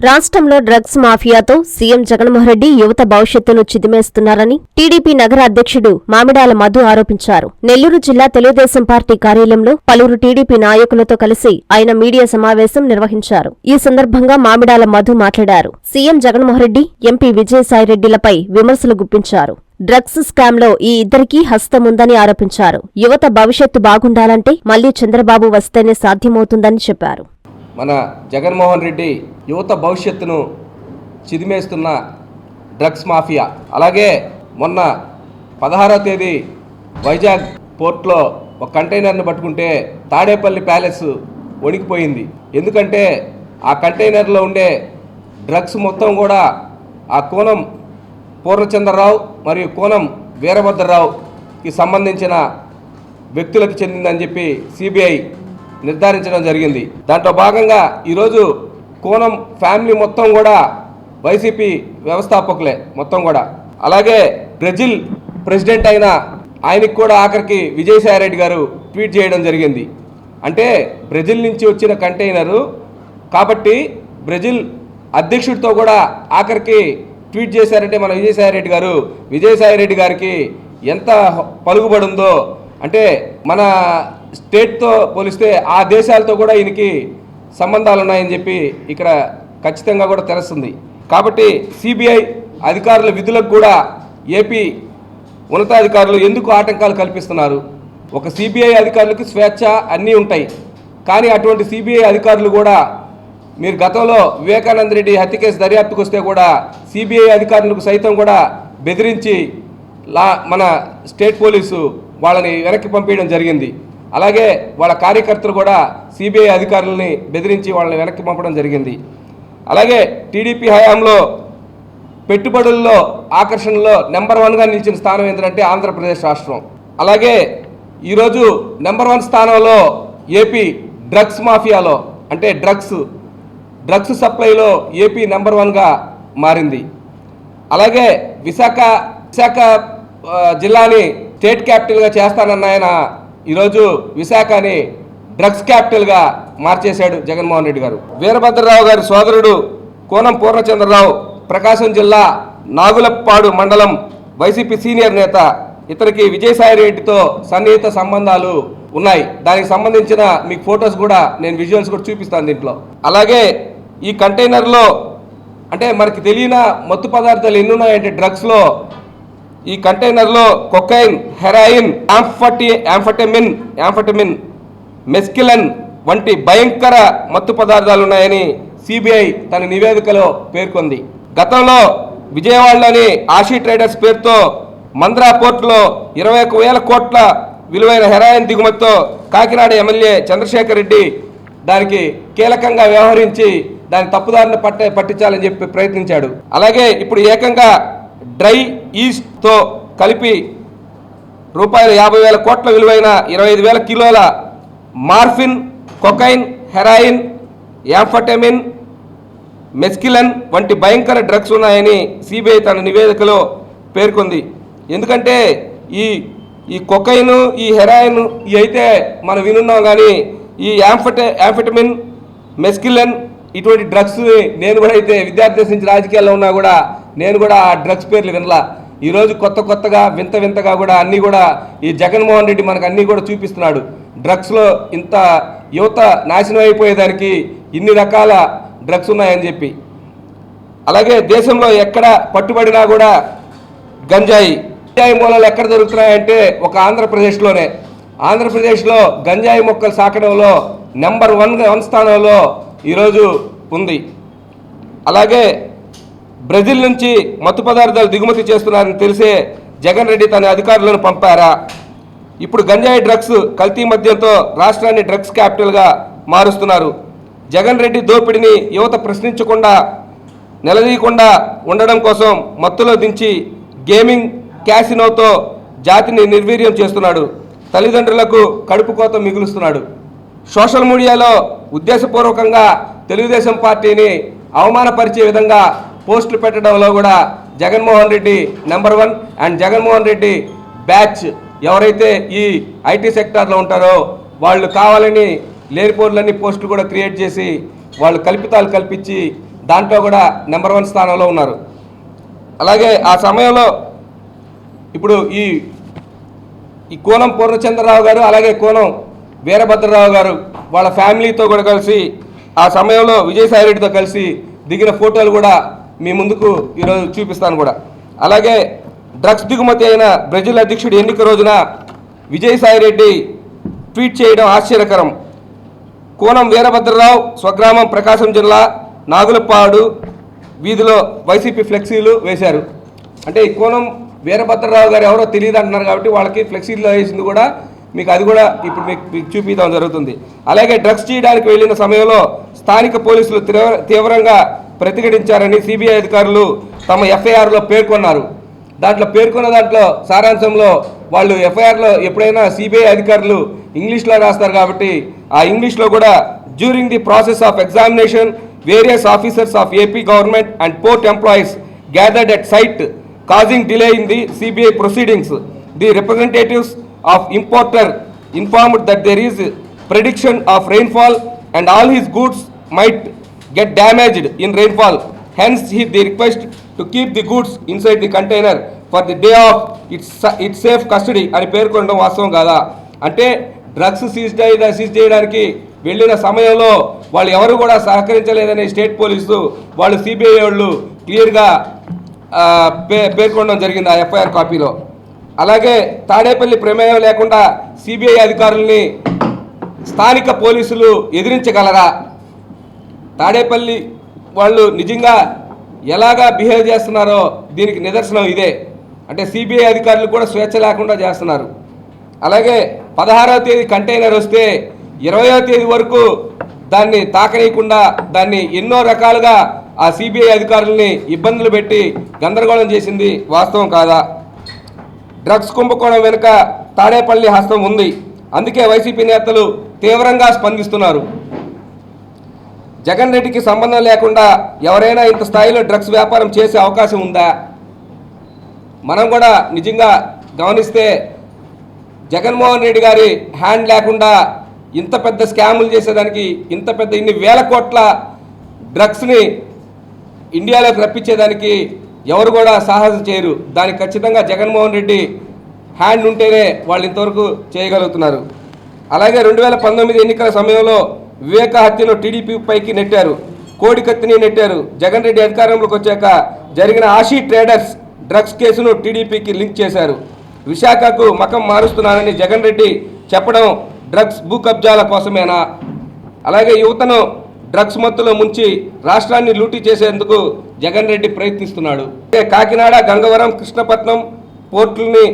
రాష్ట్రంలో drugs మాఫియాతో CM Jaganmohan Reddy యువత భవిష్యత్తును చిదిమేస్తున్నారని టీడీపీ నగర అధ్యక్షుడు మామిడాల మధు ఆరోపించారు. నెల్లూరు జిల్లా తెలుగుదేశం పార్టీ కార్యాలయంలో పలువురు టీడీపీ నాయకులతో కలిసి ఆయన మీడియా సమావేశం నిర్వహించారు. ఈ సందర్భంగా మామిడాల మధు మాట్లాడారు. సీఎం జగన్మోహన్రెడ్డి ఎంపీ విజయసాయిరెడ్డిలపై విమర్శలు గుప్పించారు. డ్రగ్స్ స్కామ్లో ఈ ఇద్దరికీ హస్తముందని ఆరోపించారు. యువత భవిష్యత్తు బాగుండాలంటే మళ్ళీ చంద్రబాబు వస్తేనే సాధ్యమవుతుందని చెప్పారు. మన జగన్మోహన్ రెడ్డి యువత భవిష్యత్తును చిదిమేస్తున్న డ్రగ్స్ మాఫియా. అలాగే మొన్న పదహారవ తేదీ వైజాగ్ పోర్ట్లో ఒక కంటైనర్ను పట్టుకుంటే తాడేపల్లి ప్యాలెస్ వణికిపోయింది. ఎందుకంటే ఆ కంటైనర్లో ఉండే డ్రగ్స్ మొత్తం కూడా ఆ కోణం పూర్ణచంద్రరావు మరియు కోణం వీరభద్రరావుకి సంబంధించిన వ్యక్తులకు చెందిందని చెప్పి సిబిఐ నిర్ధారించడం జరిగింది. దాంట్లో భాగంగా ఈరోజు కోనం ఫ్యామిలీ మొత్తం కూడా వైసీపీ వ్యవస్థాపకులే మొత్తం కూడా. అలాగే బ్రెజిల్ ప్రెసిడెంట్ అయిన ఆయనకి కూడా ఆఖరికి విజయసాయిరెడ్డి గారు ట్వీట్ చేయడం జరిగింది. అంటే బ్రెజిల్ నుంచి వచ్చిన కంటైనరు కాబట్టి బ్రెజిల్ అధ్యక్షుడితో కూడా ఆఖరికి ట్వీట్ చేశారంటే మన విజయసాయిరెడ్డి గారు విజయసాయిరెడ్డి గారికి ఎంత పలుకుబడి అంటే మన స్టేట్తో పోలిస్తే ఆ దేశాలతో కూడా ఈయనకి సంబంధాలు ఉన్నాయని చెప్పి ఇక్కడ ఖచ్చితంగా కూడా తెలుస్తుంది. కాబట్టి సిబిఐ అధికారుల విధులకు కూడా ఏపీ ఉన్నతాధికారులు ఎందుకు ఆటంకాలు కల్పిస్తున్నారు? ఒక సిబిఐ అధికారులకు స్వేచ్ఛ అన్నీ ఉంటాయి. కానీ అటువంటి సిబిఐ అధికారులు కూడా మీరు గతంలో వివేకానంద రెడ్డి హత్య కేసు దర్యాప్తుకు వస్తే కూడా సిబిఐ అధికారులకు సైతం కూడా బెదిరించి లా మన స్టేట్ పోలీసు వాళ్ళని వెనక్కి పంపించడం జరిగింది. అలాగే వాళ్ళ కార్యకర్తలు కూడా సిబిఐ అధికారులని బెదిరించి వాళ్ళని వెనక్కి పంపడం జరిగింది. అలాగే టీడీపీ హయాంలో పెట్టుబడుల్లో ఆకర్షణలో నెంబర్ వన్గా నిలిచిన స్థానం ఏంటంటే ఆంధ్రప్రదేశ్ రాష్ట్రం. అలాగే ఈరోజు నెంబర్ వన్ స్థానంలో ఏపీ డ్రగ్స్ మాఫియాలో అంటే డ్రగ్స్ డ్రగ్స్ సప్లైలో ఏపీ నెంబర్ వన్గా మారింది. అలాగే విశాఖ విశాఖ జిల్లాని స్టేట్ క్యాపిటల్గా చేస్తానన్న ఆయన ఈరోజు విశాఖని డ్రగ్స్ క్యాపిటల్గా మార్చేశాడు జగన్మోహన్ రెడ్డి గారు. వీరభద్రరావు గారి సోదరుడు కోనం పూర్ణచంద్రరావు ప్రకాశం జిల్లా నాగులపాడు మండలం వైసీపీ సీనియర్ నేత ఇతనికి విజయసాయి రెడ్డితో సన్నిహిత సంబంధాలు ఉన్నాయి. దానికి సంబంధించిన మీకు ఫొటోస్ కూడా నేను విజువల్స్ కూడా చూపిస్తాను దీంట్లో. అలాగే ఈ కంటైనర్లో అంటే మనకి తెలియని మత్తు పదార్థాలు ఎన్ని ఉన్నాయంటే డ్రగ్స్లో ఈ కంటైనర్లో కొకైన్ హెరాయిన్ యాంఫటి యాంఫటమిన్ యాంఫటమిన్ మెస్కిలన్ వంటి భయంకర మత్తు పదార్థాలు ఉన్నాయని సిబిఐ తన నివేదికలో పేర్కొంది. గతంలో విజయవాడలోని ఆషీ ట్రేడర్స్ పేరుతో మంద్రా పోర్టులో ఇరవై ఒక వేల కోట్ల విలువైన హెరాయిన్ దిగుమతితో కాకినాడ ఎమ్మెల్యే చంద్రశేఖర్ రెడ్డి దానికి కీలకంగా వ్యవహరించి దాని తప్పుదారిని పట్ట పట్టించాలని చెప్పి ప్రయత్నించాడు. అలాగే ఇప్పుడు ఏకంగా డ్రై ఈస్ట్తో కలిపి రూపాయలు యాభై వేల కోట్ల విలువైన ఇరవై ఐదు వేల కిలోల morphine cocaine heroin amphetamine mescaline వంటి భయంకర డ్రగ్స్ ఉన్నాయని సిబిఐ తన నివేదికలో పేర్కొంది. ఎందుకంటే ఈ ఈ కొకైన్ ఈ హెరాయిన్ ఇవి అయితే మనం వినున్నాం కానీ ఈ యాంఫట యాంఫటమిన్ మెస్కిలన్ ఇటువంటి డ్రగ్స్ని నేను కూడా అయితే విద్యార్థి దశ నుంచి రాజకీయాల్లో ఉన్నా కూడా నేను కూడా ఆ డ్రగ్స్ పేర్లు వినలా. ఈరోజు కొత్త కొత్తగా వింత వింతగా కూడా అన్నీ కూడా ఈ జగన్మోహన్ రెడ్డి మనకు అన్నీ కూడా చూపిస్తున్నాడు. డ్రగ్స్లో ఇంత యువత నాశనం అయిపోయేదానికి ఇన్ని రకాల డ్రగ్స్ ఉన్నాయని చెప్పి. అలాగే దేశంలో ఎక్కడ పట్టుబడినా కూడా గంజాయి. గంజాయి మూలాలు ఎక్కడ దొరుకుతున్నాయంటే ఒక ఆంధ్రప్రదేశ్లోనే. ఆంధ్రప్రదేశ్లో గంజాయి మొక్కలు సాకడంలో నెంబర్ వన్ వన్ స్థానంలో ఈరోజు ఉంది. అలాగే బ్రెజిల్ నుంచి మత్తు పదార్థాలు దిగుమతి చేస్తున్నారని తెలిసే జగన్ రెడ్డి తన అధికారులను పంపారా? ఇప్పుడు గంజాయి డ్రగ్స్ కల్తీ మద్యంతో రాష్ట్రాన్ని డ్రగ్స్ క్యాపిటల్గా మారుస్తున్నారు. జగన్ రెడ్డి దోపిడిని యువత ప్రశ్నించకుండా నిలదీయకుండా ఉండడం కోసం మత్తులో దించి గేమింగ్ క్యాసినోతో జాతిని నిర్వీర్యం చేస్తున్నాడు. తల్లిదండ్రులకు కడుపు కోత మిగులుస్తున్నాడు. సోషల్ మీడియాలో ఉద్దేశపూర్వకంగా తెలుగుదేశం పార్టీని అవమానపరిచే విధంగా పోస్టులు పెట్టడంలో కూడా Jaganmohan Reddy number one and Jaganmohan Reddy batch ఎవరైతే ఈ ఐటీ సెక్టార్లో ఉంటారో వాళ్ళు కావాలని లేనిపోర్లన్నీ పోస్టులు కూడా క్రియేట్ చేసి వాళ్ళు కల్పితాలు కల్పించి దాంట్లో కూడా నెంబర్ వన్ స్థానంలో ఉన్నారు. అలాగే ఆ సమయంలో ఇప్పుడు ఈ ఈ కోనం పూర్ణచంద్రరావు గారు అలాగే కోనం వీరభద్రరావు గారు వాళ్ళ ఫ్యామిలీతో కూడా కలిసి ఆ సమయంలో విజయసాయి రెడ్డితో కలిసి దిగిన ఫోటోలు కూడా మీ ముందుకు ఈరోజు చూపిస్తాను కూడా. అలాగే డ్రగ్స్ దిగుమతి అయిన బ్రెజిల్ అధ్యక్షుడి ఎన్నిక రోజున విజయసాయిరెడ్డి ట్వీట్ చేయడం ఆశ్చర్యకరం. కోనం వీరభద్రరావు స్వగ్రామం ప్రకాశం జిల్లా నాగులపాడు వీధిలో వైసీపీ ఫ్లెక్సీలు వేశారు. అంటే ఈ కోనం వీరభద్రరావు గారు ఎవరో తెలియదు అంటున్నారు కాబట్టి వాళ్ళకి ఫ్లెక్సీలో వేసింది కూడా మీకు అది కూడా ఇప్పుడు మీకు చూపించడం జరుగుతుంది. అలాగే డ్రగ్స్ చేయడానికి వెళ్ళిన సమయంలో స్థానిక పోలీసులు తీవ్ర తీవ్రంగా ప్రతిఘటించారని సిబిఐ అధికారులు తమ ఎఫ్ఐఆర్లో పేర్కొన్నారు. దాంట్లో పేర్కొన్న దాంట్లో సారాంశంలో వాళ్ళు ఎఫ్ఐఆర్లో ఎప్పుడైనా సిబిఐ అధికారులు ఇంగ్లీష్లో రాస్తారు కాబట్టి ఆ ఇంగ్లీష్లో కూడా during the process of examination various officers of AP government and port employees gathered at site causing delay in the CBI proceedings the representatives of importer informed that there is prediction of rainfall and all his goods might get damaged in rainfall. Hence, he the request to keep the goods inside the container for the day of its its safe custody అని పేర్కొనడం వాస్తవం కాదా? అంటే drugs seize seize చేయడానికి వెళ్ళిన సమయంలో వాళ్ళు ఎవరు కూడా సహకరించలేదని స్టేట్ పోలీసు వాళ్ళు సిబిఐ వాళ్ళు క్లియర్గా పే పేర్కొనడం జరిగింది ఆ ఎఫ్ఐఆర్ కాపీలో. అలాగే తాడేపల్లి ప్రమేయం లేకుండా సిబిఐ అధికారుల్ని స్థానిక పోలీసులు ఎదిరించగలరా? తాడేపల్లి వాళ్ళు నిజంగా ఎలాగా బిహేవ్ చేస్తున్నారో దీనికి నిదర్శనం ఇదే. అంటే సిబిఐ అధికారులు కూడా స్వేచ్ఛ లేకుండా చేస్తున్నారు. అలాగే పదహారవ తేదీ కంటైనర్ వస్తే ఇరవయో తేదీ వరకు దాన్ని తాకనీయకుండా దాన్ని ఎన్నో రకాలుగా ఆ సిబిఐ అధికారుల్ని ఇబ్బందులు పెట్టి గందరగోళం చేసింది వాస్తవం కాదా? డ్రగ్స్ కుంభకోణం వెనుక తాడేపల్లి హస్తం ఉంది. అందుకే వైసీపీ నేతలు తీవ్రంగా స్పందిస్తున్నారు. జగన్ రెడ్డికి సంబంధం లేకుండా ఎవరైనా ఇంత స్థాయిలో డ్రగ్స్ వ్యాపారం చేసే అవకాశం ఉందా? మనం కూడా నిజంగా గమనిస్తే జగన్మోహన్ రెడ్డి గారి హ్యాండ్ లేకుండా ఇంత పెద్ద స్కాములు చేసేదానికి ఇంత పెద్ద ఇన్ని వేల కోట్ల డ్రగ్స్ని ఇండియాలోకి రప్పించేదానికి ఎవరు కూడా సాహసం చేయరు. దానికి ఖచ్చితంగా జగన్మోహన్ రెడ్డి హ్యాండ్ ఉంటేనే వాళ్ళు ఇంతవరకు చేయగలుగుతున్నారు. అలాగే రెండు వేల పంతొమ్మిది ఎన్నికల సమయంలో వివేక హత్యలో టీడీపీ పైకి నెట్టారు. కోడికత్తిని నెట్టారు. జగన్ రెడ్డి అధికారంలోకి వచ్చాక జరిగిన ఆషీ ట్రేడర్స్ డ్రగ్స్ కేసును టీడీపీకి లింక్ చేశారు. విశాఖకు మకం మారుస్తున్నానని జగన్ రెడ్డి చెప్పడం డ్రగ్స్ భూ కబ్జాల కోసమేనా? అలాగే యువతను డ్రగ్స్ మత్తులో ముంచి రాష్ట్రాన్ని లూటీ చేసేందుకు జగన్ రెడ్డి ప్రయత్నిస్తున్నాడు. కాకినాడ గంగవరం కృష్ణపట్నం పోర్టుల్ని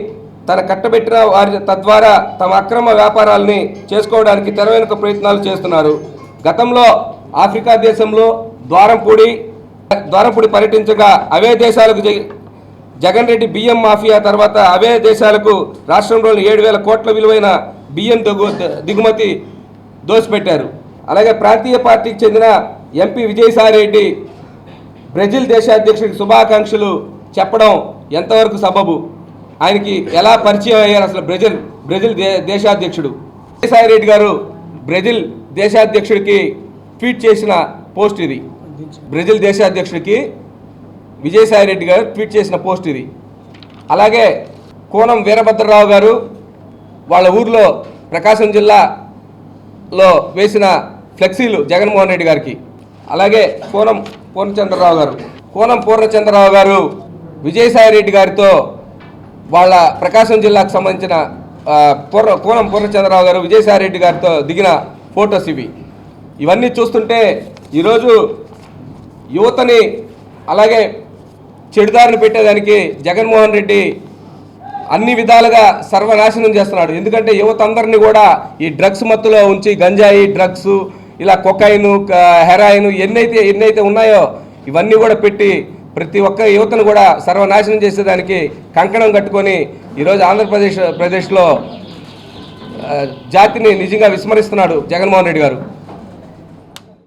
తన కట్టబెట్టిన వారి తద్వారా తమ అక్రమ వ్యాపారాల్ని చేసుకోవడానికి తెర వెనుక ప్రయత్నాలు చేస్తున్నారు. గతంలో ఆఫ్రికా దేశంలో ద్వారంపూడి ద్వారంపూడి పర్యటించగా అవే దేశాలకు జగన్ రెడ్డి బియ్యం మాఫియా తర్వాత అవే దేశాలకు రాష్ట్రంలోని ఏడు వేల కోట్ల విలువైన బియ్యం దిగు దిగుమతి దోసిపెట్టారు. అలాగే ప్రాంతీయ పార్టీకి చెందిన ఎంపీ విజయసాయిరెడ్డి బ్రెజిల్ దేశాధ్యక్షుడికి శుభాకాంక్షలు చెప్పడం ఎంతవరకు సబబు? ఆయనకి ఎలా పరిచయం అయ్యారు అసలు బ్రెజిల్ బ్రెజిల్ దేశాధ్యక్షుడు దేశాధ్యక్షుడు? రెడ్డి గారు బ్రెజిల్ దేశాధ్యక్షుడికి ట్వీట్ చేసిన పోస్ట్ ఇది. బ్రెజిల్ దేశాధ్యక్షుడికి విజయసాయి రెడ్డి గారు ట్వీట్ చేసిన పోస్ట్ ఇది. అలాగే కోనం వీరభద్రరావు గారు వాళ్ళ ఊర్లో ప్రకాశం జిల్లాలో వేసిన ఫ్లెక్సీలు జగన్మోహన్ రెడ్డి గారికి. అలాగే కోనం పూర్ణచంద్రరావు గారు. కోనం పూర్ణచంద్రరావు గారు విజయసాయి రెడ్డి గారితో వాళ్ళ ప్రకాశం జిల్లాకు సంబంధించిన పూర్ణ కోనం పూర్ణచంద్రరావు గారు విజయసాయిరెడ్డి గారితో దిగిన ఫొటోస్ ఇవి. ఇవన్నీ చూస్తుంటే ఈరోజు యువతని అలాగే చెడుదారిని పెట్టేదానికి జగన్మోహన్ రెడ్డి అన్ని విధాలుగా సర్వనాశనం చేస్తున్నాడు. ఎందుకంటే యువత అందరినీ కూడా ఈ డ్రగ్స్ మత్తులో ఉంచి గంజాయి డ్రగ్స్ ఇలా కొకైన్ హెరాయిన్ ఎన్నైతే ఎన్నైతే ఉన్నాయో ఇవన్నీ కూడా పెట్టి ప్రతి ఒక్క యువతను కూడా సర్వనాశనం చేసేదానికి కంకణం కట్టుకొని ఈరోజు ఆంధ్రప్రదేశ్ ప్రదేశ్లో జాతిని నిజంగా విస్మరిస్తున్నాడు జగన్మోహన్ రెడ్డి గారు.